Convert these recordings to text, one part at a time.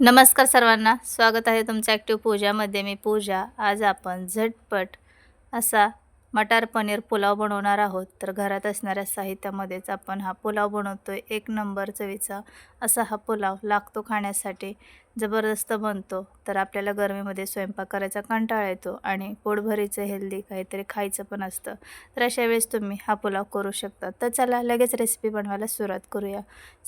नमस्कार सर्वांना. स्वागत आहे तुमच्या ॲक्टिव्ह पूजामध्ये मी पूजा. आज आपण झटपट असा मटार पनीर पुलाव बनवणार आहोत. तर घरात असणाऱ्या साहित्यामध्येच आपण हा पुलाव बनवतो आहे एक नंबर चवीचा असा हा पुलाव लागतो खाण्यासाठी. जबरदस्त बनतो. तर आपल्याला गरमीमध्ये स्वयंपाक करायचा कंटाळा येतो आणि पोटभरीचं हेल्दी काहीतरी खायचं पण असतं. तर अशा वेळेस तुम्ही हा पुलाव करू शकता. तर चला लगेच रेसिपी बनवायला सुरुवात करूया.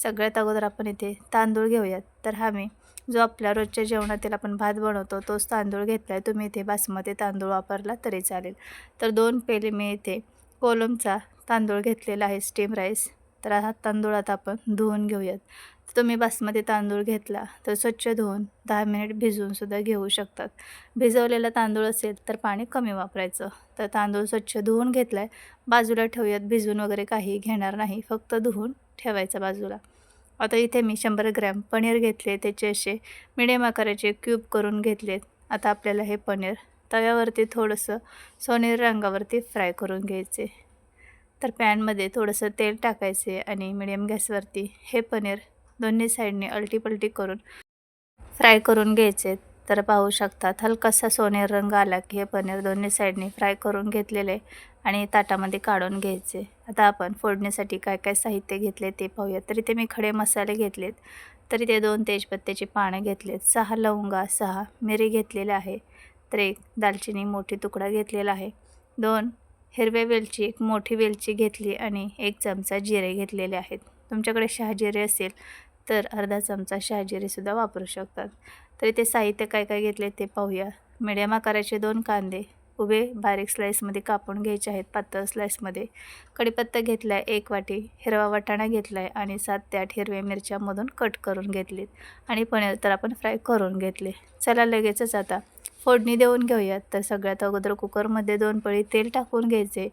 सगळ्यात अगोदर आपण इथे तांदूळ घेऊयात. तर हा मी जो आपल्या रोजच्या जेवणातील आपण भात बनवतो तोच तांदूळ घेतला आहे तुम्ही इथे बासमती तांदूळ वापरला तरी चालेल. तर दोन पेले मी इथे कोलमचा तांदूळ घेतलेला आहे स्टीम राईस तर हा तांदूळ आता आपण धुवून घेऊयात. तुम्ही बासमती तांदूळ घेतला तर स्वच्छ धुवून दहा मिनिट भिजवूनसुद्धा घेऊ शकतात. भिजवलेला तांदूळ असेल तर पाणी कमी वापरायचं. तर तांदूळ स्वच्छ धुवून घेतला आहे बाजूला ठेवूयात भिजून वगैरे काही घेणार नाही. फक्त धुवून ठेवायचं बाजूला. आता इथे मी शंभर ग्रॅम पनीर घेतले त्याचे असे मिडियम आकाराचे क्यूब करून घेतलेत. आता आपल्याला हे पनीर तव्यावरती थोडंसं सोनेरी रंगावरती फ्राय करून घ्यायचे. तर पॅनमध्ये थोडंसं तेल टाकायचे आणि मिडियम गॅसवरती हे पनीर दोन्ही साईडने अलटीपलटी करून फ्राय करून घ्यायचे. तर पाहू शकतात हलकासा सोनेरी रंग आला की हे पनीर दोन्ही साईडने फ्राय करून घेतलेले आणि ताटामध्ये काढून घ्यायचे. आता आपण फोडणीसाठी काय काय साहित्य घेतले ते पाहूया. तरी ते मी खडे मसाले घेतलेत. तरी ते दोन तेजपत्त्याची पानं घेतलेत. सहा लवंगा सहा मिरी घेतलेले आहे. तर एक दालचिनी मोठी तुकडा घेतलेला आहे. दोन हिरव्या वेलची एक मोठी वेलची घेतली आणि एक चमचा जिरे घेतलेले आहेत. तुमच्याकडे शहाजिरे असेल तर अर्धा चमचा शहाजिरेसुद्धा वापरू शकतात. तरी ते साहित्य काय काय घेतले ते पाहूया. मिडियम आकाराचे दोन कांदे उभे बारीक स्लाईसमध्ये कापून घ्यायचे आहेत पातळ स्लाईसमध्ये कढीपत्ता घेतला आहे एक वाटी हिरवा वाटाणा घेतला आहे आणि सात ते आठ हिरव्या मिरच्यामधून कट करून घेतलीत आणि पनीर तर आपण फ्राय करून घेतले. चला लगेचच आता फोडणी देऊन घेऊयात. तर सगळ्यात अगोदर कुकरमध्ये दोन पळी तेल टाकून घ्यायचे.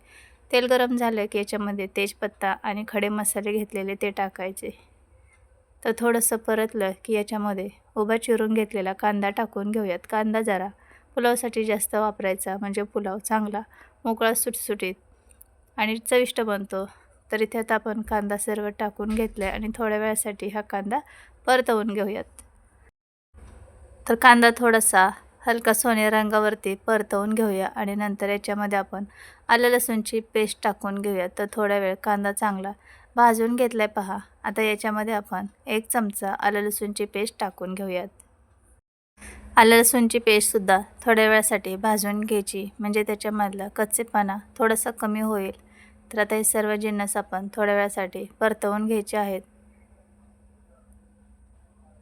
तेल गरम झालं की याच्यामध्ये तेजपत्ता आणि खडे मसाले घेतलेले ते टाकायचे. तर थोडंसं परतलं की याच्यामध्ये उभा चिरून घेतलेला कांदा टाकून घेऊयात. कांदा जरा पुलावसाठी जास्त वापरायचा म्हणजे पुलाव चांगला मोकळा सुटसुटीत आणि चविष्ट बनतो. तर इथे आता आपण कांदा सर्व टाकून घेतला आहे आणि थोड्या वेळासाठी हा कांदा परतवून घेऊयात. तर कांदा थोडासा हलका सोने रंगावरती परतवून घेऊया आणि नंतर याच्यामध्ये आपण आलं लसूणची पेस्ट टाकून घेऊया. तर थोड्या वेळ कांदा चांगला भाजून घेतला आहे पहा. आता याच्यामध्ये आपण एक चमचा आलं लसूणची पेस्ट टाकून घेऊयात. आलं लसूणची पेस्टसुद्धा थोड्या वेळासाठी भाजून घ्यायची. म्हणजे त्याच्यामधला कच्चेपणा थोडासा कमी होईल. तर आता हे सर्व जिन्नस आपण थोड्या वेळासाठी परतवून घ्यायचे आहेत.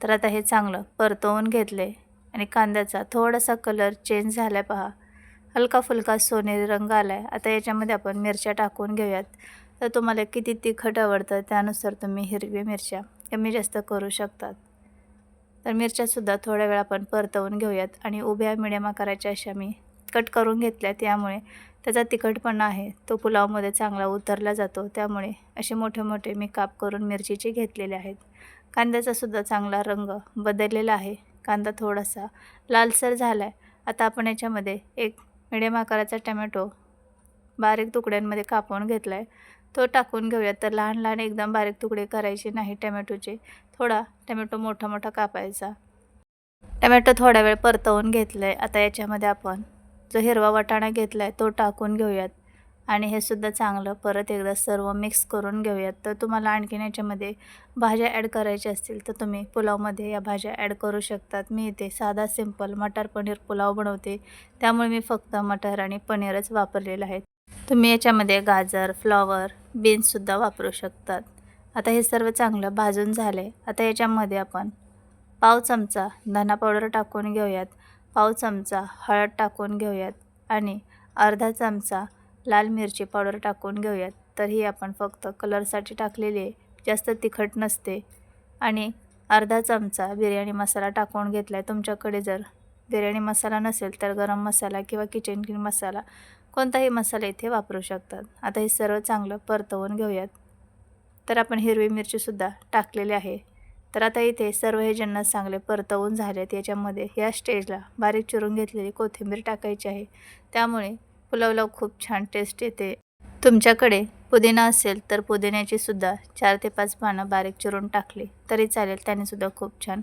तर आता हे चांगलं परतवून घेतले. आणि कांद्याचा थोडासा कलर चेंज झाला आहे पहा. हलका फुलका सोनेरी रंग आला आहे आता याच्यामध्ये आपण मिरच्या टाकून घेऊयात. तर तुम्हाला किती तिखट आवडतं त्यानुसार तुम्ही हिरवी मिरच्या कमी जास्त करू शकतात. तर मिरच्यासुद्धा थोड्या वेळ आपण परतवून घेऊयात आणि उभ्या मिडियम आकाराच्या अशा मी कट करून घेतल्या त्यामुळे त्याचा तिखटपणा आहे. तो पुलावमध्ये चांगला उतरला जातो. त्यामुळे असे मोठे मोठे मी काप करून मिरचीचे घेतलेले आहेत. कांद्याचासुद्धा चांगला रंग बदललेला आहे. कांदा थोडासा लालसर झाला आहे आता आपण याच्यामध्ये एक मिडियम आकाराचा टमॅटो बारीक तुकड्यांमध्ये कापून घेतला आहे तो टाकून घेऊयात. तर लहान लहान एकदम बारीक तुकडे करायचे नाही टमॅटोचे. थोडा टमॅटो मोठा मोठा कापायचा. टमॅटो थोडा वेळ परतवून घेतलं आहे आता याच्यामध्ये आपण जो हिरवा वाटाणा घेतला आहे तो टाकून घेऊयात. आणि हे सुद्धा चांगलं परत एकदा सर्व मिक्स करून घेऊयात. तर तुम्हाला आणखीन याच्यामध्ये भाज्या ॲड करायच्या असतील तर तुम्ही पुलावमध्ये या भाज्या ॲड करू शकतात. मी इथे साधा सिंपल मटार पनीर पुलाव बनवते. त्यामुळे मी फक्त मटार आणि पनीरच वापरलेलं आहे. तुम्ही याच्यामध्ये गाजर फ्लॉवर बीन्ससुद्धा वापरू शकतात. आता हे सर्व चांगलं भाजून झाले आता याच्यामध्ये आपण पाव चमचा धना पावडर टाकून घेऊयात. पाव चमचा हळद टाकून घेऊयात आणि अर्धा चमचा लाल मिरची पावडर टाकून घेऊयात. तर ही आपण फक्त कलरसाठी टाकलेली आहे. जास्त तिखट नसते. आणि अर्धा चमचा बिर्याणी मसाला टाकून घेतला आहे तुमच्याकडे जर बिर्याणी मसाला नसेल तर गरम मसाला किंवा किचन किंग मसाला कोणताही मसाला इथे वापरू शकतात. आता हे सर्व चांगलं परतवून घेऊयात. तर आपण हिरवी मिरचीसुद्धा टाकलेली आहे. तर आता इथे सर्व हे जिन्नस चांगले परतवून झालेत याच्यामध्ये या स्टेजला बारीक चिरून घेतलेली कोथिंबीर टाकायची आहे. त्यामुळे पुलावला खूप छान टेस्ट येते. तुमच्याकडे पुदिना असेल तर पुदिन्याची सुद्धा चार ते पाच पानं बारीक चिरून टाकली तरी चालेल. त्यानेसुद्धा खूप छान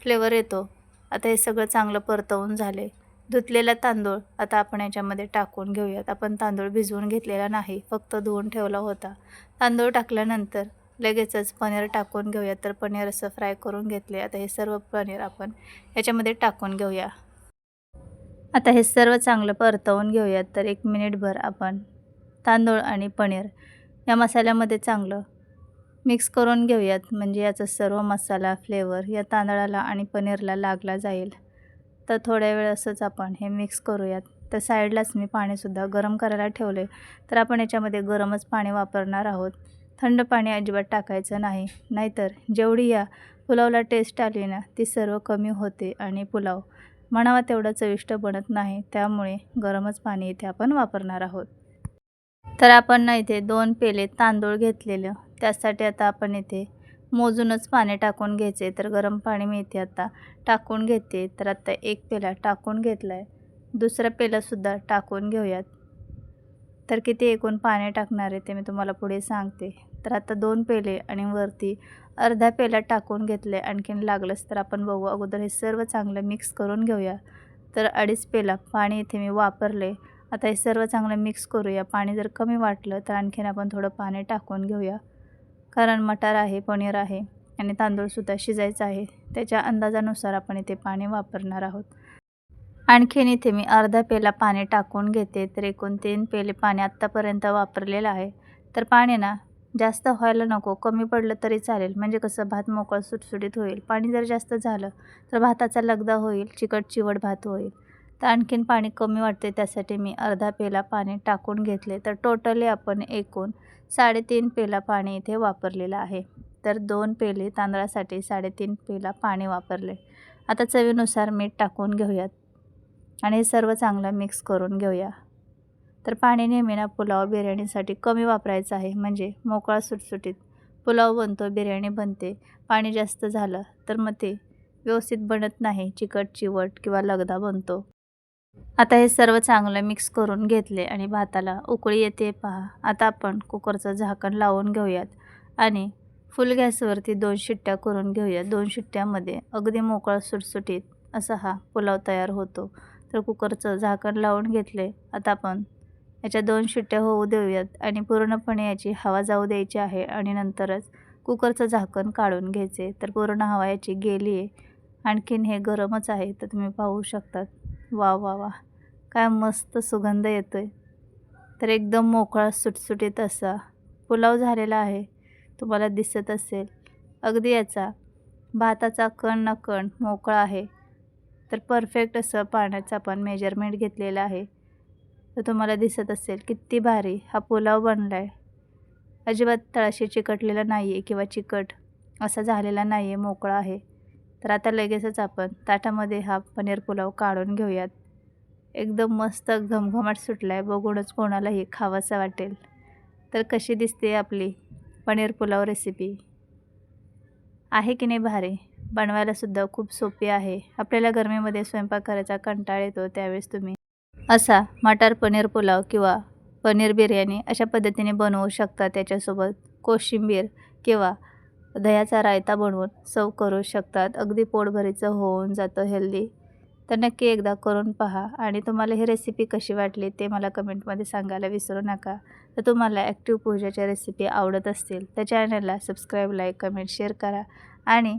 फ्लेवर येतो. आता हे सगळं चांगलं परतवून झाले धुतलेला तांदूळ आता आपण याच्यामध्ये टाकून घेऊयात. आपण तांदूळ भिजवून घेतलेला नाही फक्त धुवून ठेवला होता. तांदूळ टाकल्यानंतर लगेचच पनीर टाकून घेऊयात. तर पनीर असं फ्राय करून घेतले आता हे सर्व पनीर आपण याच्यामध्ये टाकून घेऊया. आता हे सर्व चांगलं परतवून घेऊयात. तर एक मिनिटभर आपण तांदूळ आणि पनीर या मसाल्यामध्ये चांगलं मिक्स करून घेऊयात. म्हणजे याचा सर्व मसाला फ्लेवर या तांदळाला आणि पनीरला लागला जाईल. तर थोड्या वेळ असंच आपण हे मिक्स करूयात. तर साईडलाच मी पाणीसुद्धा गरम करायला ठेवले तर आपण याच्यामध्ये गरमच पाणी वापरणार आहोत. थंड पाणी अजिबात टाकायचं नाही. नाहीतर जेवढी या पुलावला टेस्ट आली ना ती सर्व कमी होते आणि पुलाव म्हणावा तेवढं चविष्ट बनत नाही. त्यामुळे गरमच पाणी इथे आपण वापरणार आहोत. तर आपण ना इथे दोन पेले तांदूळ घेतलेलं. त्यासाठी आता आपण इथे मोजूनच पाणी टाकून घ्यायचे. तर गरम पाणी मी इथे आता. टाकून घेते. तर आता एक पेला टाकून घेतला आहे दुसरा पेलासुद्धा टाकून घेऊयात. तर किती एकूण पाणी टाकणार आहे ते मी तुम्हाला पुढे सांगते. तर आता दोन पेले आणि वरती अर्धा पेला टाकून घेतले. आणखीन लागलंच तर आपण बघू. अगोदर हे सर्व चांगलं मिक्स करून घेऊया. तर अडीच पेला पाणी इथे मी वापरले. आता हे सर्व चांगलं मिक्स करूया. पाणी जर कमी वाटलं तर आणखीन आपण थोडं पाणी टाकून घेऊया. कारण मटार आहे पनीर आहे आणि तांदूळसुद्धा शिजायचं आहे. त्याच्या अंदाजानुसार आपण इथे पाणी वापरणार आहोत. आणखीन इथे मी अर्धा पेला पाणी टाकून घेते तर एकूण तीन पेले पाणी आत्तापर्यंत वापरलेलं आहे. तर पाणी ना जास्त व्हायला नको कमी पडलं तरी चालेल. म्हणजे कसं भात मोकळं सुटसुटीत होईल. पाणी जर जास्त झालं तर भाताचा लगदा होईल चिकट चिवट भात होईल. तर आणखीन पाणी कमी वाटते त्यासाठी मी अर्धा पेला पाणी टाकून घेतले. तर टोटली आपण एकूण साडेतीन पेला पाणी इथे वापरलेलं आहे. तर दोन पेले तांदळासाठी साडेतीन पेला पाणी वापरले. आता चवीनुसार मीठ टाकून घेऊयात. आणि हे सर्व चांगलं मिक्स करून घेऊया. तर पाणी नेहमी ना पुलाव बिर्याणीसाठी कमी वापरायचं आहे. म्हणजे मोकळा सुटसुटीत पुलाव बनतो बिर्याणी बनते पाणी जास्त झालं तर मग ते व्यवस्थित बनत नाही चिकट चिवट किंवा लगदा बनतो. आता हे सर्व चांगलं मिक्स करून घेतले आणि भाताला उकळी येते पहा. आता आपण कुकरचं झाकण लावून घेऊयात आणि फुल गॅसवरती दोन शिट्ट्या करून घेऊयात. दोन शिट्ट्यामध्ये अगदी मोकळा सुटसुटीत असा हा पुलाव तयार होतो. तर कुकरचं झाकण लावून घेतले. आता आपण याच्या दोन शिट्ट्या होऊ देऊयात आणि पूर्णपणे याची हवा जाऊ द्यायची आहे आणि नंतरच कुकरचं झाकण काढून घ्यायचे. तर पूर्ण हवा याची गेली आहे आणखीन हे गरमच आहे तर तुम्ही पाहू शकतात. वा वा वा. काय मस्त सुगंध येतो आहे तर एकदम मोकळा सुटसुटीत असा पुलाव झालेला आहे. तुम्हाला दिसत असेल. अगदी याचा. भाताचा कण ना कण मोकळा आहे. तर परफेक्ट असं पाण्याचं आपण मेजरमेंट घेतलेलं आहे. तर तुम्हाला दिसत असेल किती भारी हा पुलाव बनला आहे अजिबात तळाशी चिकटलेला नाही आहे किंवा चिकट असा झालेला नाही आहे मोकळा आहे. तर आता लगेचच आपण ताटामध्ये हा पनीर पुलाव काढून घेऊयात. एकदम मस्त घमघमाट सुटला आहे बघूनच कोणालाही खावासा वाटेल. तर कशी दिसते आपली पनीर पुलाव रेसिपी आहे की नाही भारी? बनवायलासुद्धा खूप सोपी आहे. आपल्याला गरमीमध्ये स्वयंपाक करायचा कंटाळ येतो त्यावेळेस तुम्ही असा मटार पनीर पुलाव किंवा पनीर बिर्याणी अशा पद्धतीने बनवू शकता त्याच्यासोबत. कोशिंबीर किंवा दह्याचा रायता बनवून सव करू शकतात. अगदी पोटभरीचं होऊन जातं हेल्दी तर नक्की एकदा करून पहा. आणि तुम्हाला ही रेसिपी कशी वाटली ते मला कमेंटमध्ये सांगायला विसरू नका. तर तुम्हाला ॲक्टिव्ह पूजाच्या रेसिपी आवडत असतील तर चॅनलला सबस्क्राईब लाईक कमेंट शेअर करा. आणि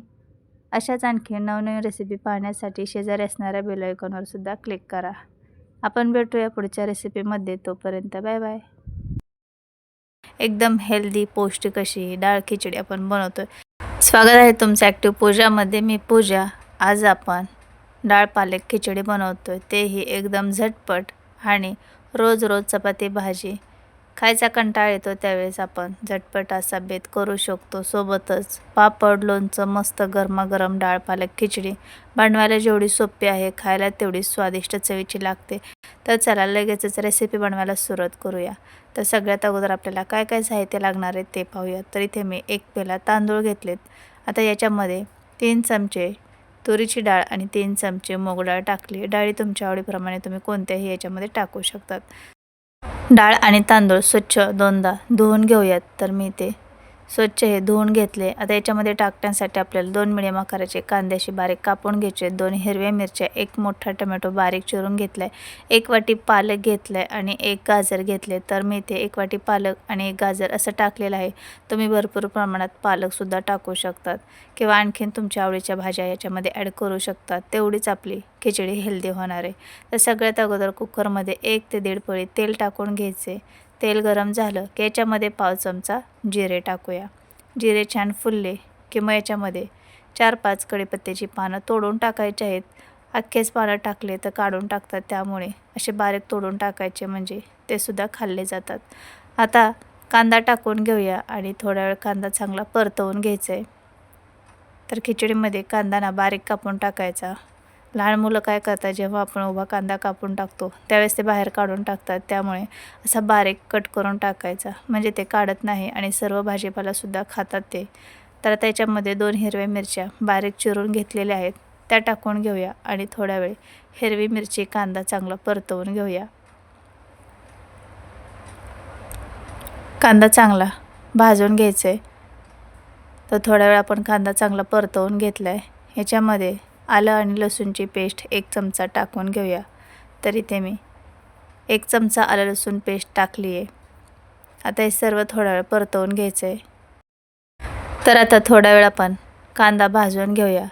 अशाच आणखी नवनवीन रेसिपी पाहण्यासाठी शेजारी असणाऱ्या बेल आयकॉनवर सुद्धा क्लिक करा. आपण भेटूया पुढच्या रेसिपीमध्ये तोपर्यंत बाय बाय एकदम हेल्दी पौष्टिक अशी डाळ खिचडी आपण बनवतो स्वागत आहे तुमचं ॲक्टिव्ह पूजामध्ये मी पूजा. आज आपण डाळ पालक खिचडी बनवतो आहे तेही एकदम झटपट आणि रोज रोज चपाती भाजी. खायचा कंटाळ येतो त्यावेळेस आपण झटपट असा बेत करू शकतो. सोबतच पापड लोणचं मस्त गरमागरम डाळ पालक खिचडी बनवायला जेवढी सोपी आहे खायला तेवढी स्वादिष्ट चवीची लागते. तर चला लगेचच रेसिपी बनवायला सुरुवात करूया. तर सगळ्यात अगोदर आपल्याला काय काय साहित्य लागणार आहे ते पाहूयात. तर इथे मी एक पेला तांदूळ घेतलेत. आता याच्यामध्ये तीन चमचे तुरीची डाळ आणि तीन चमचे मूग डाळ टाकली. डाळी तुमच्या आवडीप्रमाणे तुम्ही कोणत्याही याच्यामध्ये टाकू शकतात. डाळ आणि तांदूळ स्वच्छ दोनदा धुवून घेऊयात. तर मी ते स्वच्छ हे धुवून घेतले. आता याच्यामध्ये टाकण्यासाठी आपल्याला दोन मिडियम आकाराचे कांदे असे बारीक कापून घ्यायचे. दोन हिरव्या मिरच्या एक मोठा टमॅटो बारीक चिरून घेतला आहे एक वाटी पालक घेतला आहे आणि एक गाजर घेतले तर मी इथे एक वाटी पालक आणि एक गाजर असं टाकलेलं आहे. तुम्ही भरपूर प्रमाणात पालकसुद्धा टाकू शकतात किंवा आणखीन तुमच्या आवडीच्या भाज्या याच्यामध्ये ॲड करू शकतात. तेवढीच आपली खिचडी हेल्दी होणार आहे. तर सगळ्यात अगोदर कुकरमध्ये एक ते दीड पळी तेल टाकून घ्यायचे. तेल गरम झालं की याच्यामध्ये पाव चमचा जिरे टाकूया. जिरे छान फुलले की मग याच्यामध्ये चार पाच कढीपत्त्याची पानं तोडून टाकायची आहेत. अख्खेच पानं टाकले तर काढून टाकतात त्यामुळे. असे बारीक तोडून टाकायचे म्हणजे ते सुद्धा खाल्ले जातात. आता कांदा टाकून घेऊया आणि थोडा वेळ कांदा चांगला परतवून घ्यायचा आहे तर खिचडीमध्ये कांदा ना बारीक कापून टाकायचा. लहान मुलं काय करतात जेव्हा आपण उभा कांदा कापून टाकतो त्यावेळेस ते बाहेर काढून टाकतात. त्यामुळे असा बारीक कट करून टाकायचा. म्हणजे ते काढत नाही आणि सर्व भाजीपालासुद्धा खातात ते. तर त्याच्यामध्ये दोन हिरव्या मिरच्या बारीक चिरून घेतलेल्या आहेत. त्या टाकून घेऊया आणि थोड्या वेळ हिरवी मिरची कांदा चांगला परतवून घेऊया. कांदा चांगला भाजून घ्यायचा आहे तर थोड्या वेळ आपण कांदा चांगला परतवून घेतला आहे ह्याच्यामध्ये आलं आणि लसूणची पेस्ट एक चमचा टाकून घेऊया. तर इथे मी एक चमचा आलं लसूण पेस्ट टाकली आहे आता हे सर्व थोडा वेळ परतवून घ्यायचं आहे तर आता थोडा वेळ आपण कांदा भाजून घेऊया.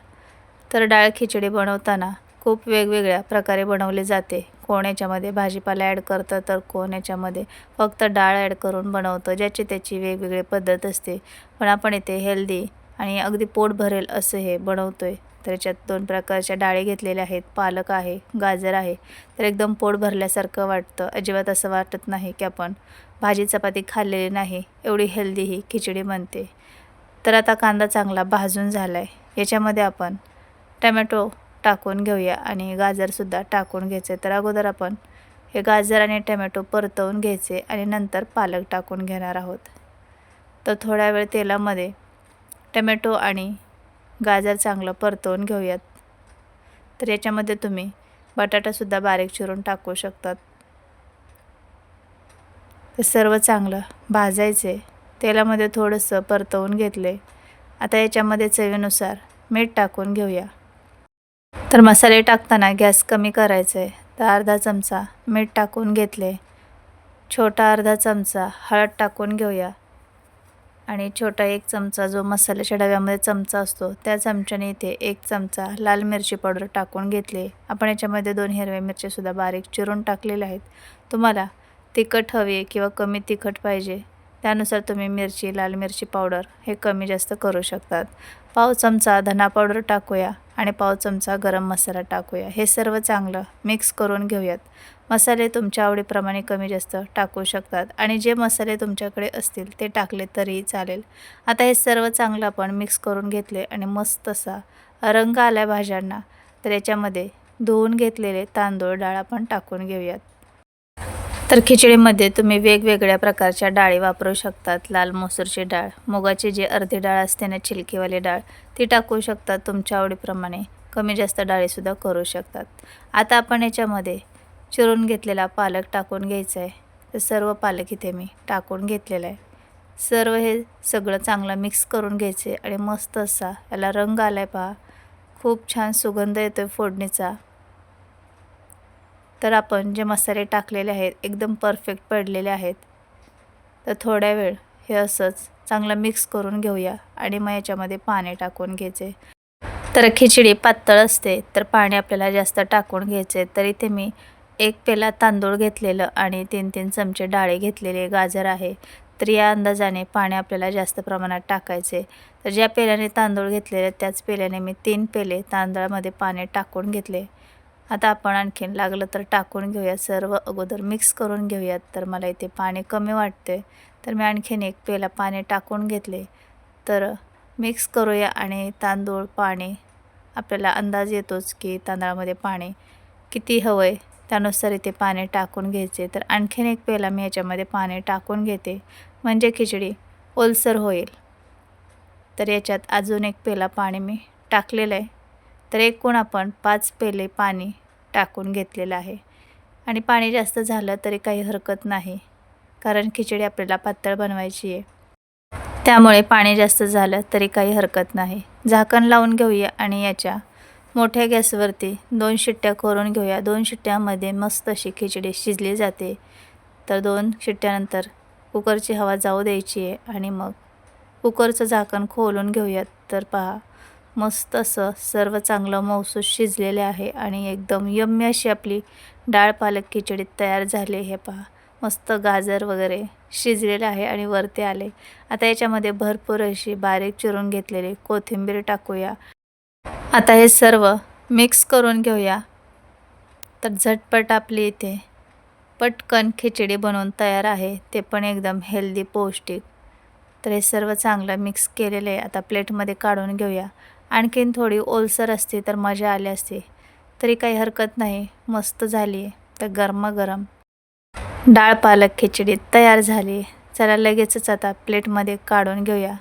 तर डाळ खिचडी बनवताना खूप वेगवेगळ्या प्रकारे बनवले जाते. कोण याच्यामध्ये भाजीपाला ॲड करतं तर कोण याच्यामध्ये फक्त डाळ ॲड करून बनवतं ज्याची त्याची वेगवेगळी पद्धत असते. पण आपण इथे हेल्दी आणि अगदी पोट भरेल असं हे बनवतो आहे तर याच्यात दोन प्रकारच्या डाळी घेतलेल्या आहेत. पालक आहे गाजर आहे. तर एकदम पोट भरल्यासारखं वाटतं. अजिबात असं वाटत नाही की आपण भाजी चपाती खाल्लेली नाही. एवढी हेल्दी ही खिचडी बनते. तर आता कांदा चांगला भाजून झाला आहे याच्यामध्ये आपण टमॅटो टाकून घेऊया आणि गाजरसुद्धा टाकून घ्यायचे. तर अगोदर आपण हे गाजर आणि टमॅटो परतवून घ्यायचे आणि नंतर पालक टाकून घेणार आहोत. तर थोड्या वेळ तेलामध्ये टमॅटो आणि गाजर चांगलं परतवून घेऊयात. तर याच्यामध्ये तुम्ही बटाटासुद्धा बारीक चिरून टाकू शकतात. ते सर्व चांगलं भाजायचे. तेलामध्ये थोडंसं परतवून घेतले. आता याच्यामध्ये चवीनुसार मीठ टाकून घेऊया. तर मसाले टाकताना गॅस कमी करायचा. आहे तर अर्धा चमचा मीठ टाकून घेतले. छोटा अर्धा चमचा हळद टाकून घेऊया. आणि छोटा एक चमचा जो मसाल्याच्या डब्यामध्ये चमचा असतो त्या चमच्याने इथे एक चमचा लाल मिरची पावडर टाकून घेतली आपण याच्यामध्ये दोन हिरव्या मिरच्यासुद्धा बारीक चिरून टाकलेल्या आहेत. तुम्हाला तिखट हवी आहे किंवा कमी तिखट पाहिजे त्यानुसार तुम्ही मिरची लाल मिरची पावडर हे कमी जास्त करू शकतात. पाव चमचा धना पावडर टाकूया. आणि पाव चमचा गरम मसाला टाकूया. हे सर्व चांगलं मिक्स करून घेऊयात. मसाले तुमच्या आवडीप्रमाणे कमी जास्त टाकू शकतात आणि जे मसाले तुमच्याकडे असतील ते टाकले तरी चालेल. आता हे सर्व चांगलं आपण मिक्स करून घेतले आणि मस्त असा रंग आला भाज्यांना तर याच्यामध्ये धुवून घेतलेले तांदूळ डाळ आपण टाकून घेऊयात. तर खिचडीमध्ये तुम्ही वेगवेगळ्या प्रकारच्या डाळी वापरू शकतात. लाल मसूरची डाळ मुगाची जी अर्धी डाळ असते ना छिलकीवाली डाळ ती टाकू शकतात तुमच्या आवडीप्रमाणे. कमी जास्त डाळीसुद्धा करू शकतात. आता आपण याच्यामध्ये चिरून घेतलेला पालक टाकून घ्यायचा आहे तर सर्व पालक इथे मी टाकून घेतलेला आहे. सर्व हे सगळं चांगलं मिक्स करून घ्यायचे आणि मस्त असा याला रंग आला आहे पहा. खूप छान सुगंध येतो आहे फोडणीचा. तर आपण जे मसाले टाकलेले आहेत एकदम परफेक्ट पडलेले आहेत. तर थोड्या वेळ हे असंच चांगलं मिक्स करून घेऊया आणि मग याच्यामध्ये पाणी टाकून घ्यायचे. तर खिचडी पातळ असते तर पाणी आपल्याला जास्त टाकून घ्यायचे. तर इथे मी एक पेला तांदूळ घेतलेलं आणि तीन तीन चमचे डाळे घेतलेले गाजर आहे. तर या अंदाजाने पाणी आपल्याला जास्त प्रमाणात टाकायचे. तर ज्या पेल्याने तांदूळ घेतलेले त्याच पेल्याने मी तीन पेले तांदळामध्ये पाणी टाकून घेतले. आता आपण आणखीन लागलं तर टाकून घेऊया. सर्व अगोदर मिक्स करून घेऊयात. तर मला इथे पाणी कमी वाटते तर मी आणखीन एक पेला पाणी टाकून घेतले. तर मिक्स करूया आणि तांदूळ पाणी. आपल्याला अंदाज येतोच की तांदळामध्ये पाणी किती हवं आहे त्यानुसार इथे पाणी टाकून घ्यायचे. तर आणखीन एक पेला मी याच्यामध्ये पाणी टाकून घेते. म्हणजे खिचडी ओलसर होईल. तर याच्यात अजून एक पेला पाणी मी टाकलेलं आहे. तर एकूण आपण पाच पेले पाणी टाकून घेतलेलं आहे. आणि पाणी जास्त झालं तरी काही हरकत नाही कारण खिचडी आपल्याला पातळ बनवायची आहे. त्यामुळे पाणी जास्त झालं तरी काही हरकत नाही. झाकण लावून घेऊया आणि याच्या मोठ्या गॅसवरती दोन शिट्ट्या करून घेऊया. दोन शिट्ट्यामध्ये मस्त अशी खिचडी शिजली जाते. तर दोन शिट्ट्यानंतर कुकरची हवा जाऊ द्यायची आहे आणि मग कुकरचं झाकण खोलून घेऊयात. तर पहा मस्त असं सर्व चांगलं मौसूस शिजलेले आहे आणि एकदम यम्य अशी आपली डाळ पालक खिचडी तयार झाली हे पहा मस्त गाजर वगैरे शिजलेलं आहे आणि वरती आले. आता याच्यामध्ये भरपूर अशी बारीक चिरून घेतलेली कोथिंबीर टाकूया. आता हे सर्व मिक्स करून घेऊया. तर झटपट आपली इथे पटकन खिचडी बनवून तयार आहे. ते पण एकदम हेल्दी पौष्टिक. तर हे सर्व चांगलं मिक्स केलेलं आहे. आता प्लेटमध्ये काढून घेऊया. आणखीन थोडी ओलसर असती तर मजा आली असती. तरी काही हरकत नाही मस्त झाली आहे. तर गरमागरम. डाळ पालक खिचडी तयार झाली. चला लगेचच आता प्लेटमध्ये काढून घेऊया.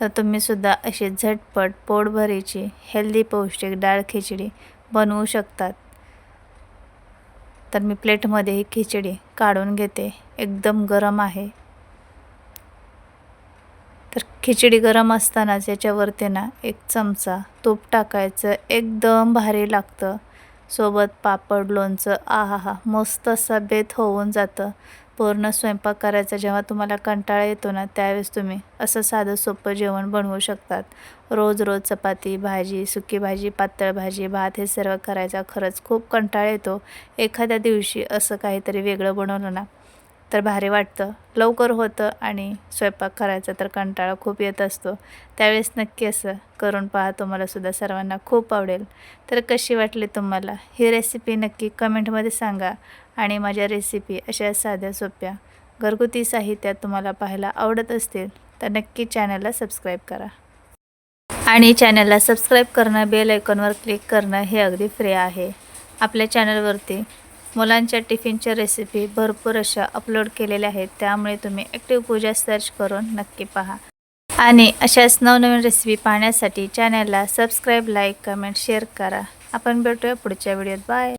तर तुम्हीसुद्धा अशी झटपट पोटभरीची हेल्दी पौष्टिक डाळ खिचडी बनवू शकतात. तर मी प्लेटमध्ये ही खिचडी काढून घेते. एकदम गरम आहे. खिचडी गरम असतानाच याच्यावरती ना एक चमचा तूप टाकायचं एकदम भारी लागतं. सोबत पापड लोणचं आहा हा मस्त असा बेत होऊन जातं. पूर्ण स्वयंपाक करायचा जेव्हा तुम्हाला कंटाळा येतो ना त्यावेळेस तुम्ही असं साधं सोपं जेवण बनवू शकतात. रोज रोज चपाती भाजी सुकी भाजी पातळ भाजी भात हे सर्व करायचा खरंच खूप कंटाळा येतो. एखाद्या दिवशी असं काहीतरी वेगळं बनवलं ना तर भारी वाटतं. लवकर होतं आणि स्वयंपाक करायचा तर कंटाळा खूप येत असतो. त्यावेळेस नक्की असं करून पहा तुम्हाला सुद्धा सर्वांना खूप आवडेल. तर कशी वाटली तुम्हाला? ही रेसिपी नक्की कमेंटमध्ये सांगा आणि माझ्या रेसिपी अशा साध्या सोप्या घरगुती साहित्यात तुम्हाला पाहायला आवडत असतील तर नक्की चॅनलला सबस्क्राईब करा. आणि चॅनलला सबस्क्राईब करणं बेल आयकॉनवर क्लिक करणं हे अगदी फ्री आहे. आपल्या चॅनलवरती मुलांच्या टिफिनच्या रेसिपी भरपूर अशा अपलोड केलेल्या आहेत. त्यामुळे तुम्ही ॲक्टिव्ह पूजा सर्च करून नक्की पहा. आणि अशाच नवनवीन रेसिपी पाहण्यासाठी चॅनलला सबस्क्राईब लाईक कमेंट शेअर करा. आपण भेटूया पुढच्या व्हिडिओत बाय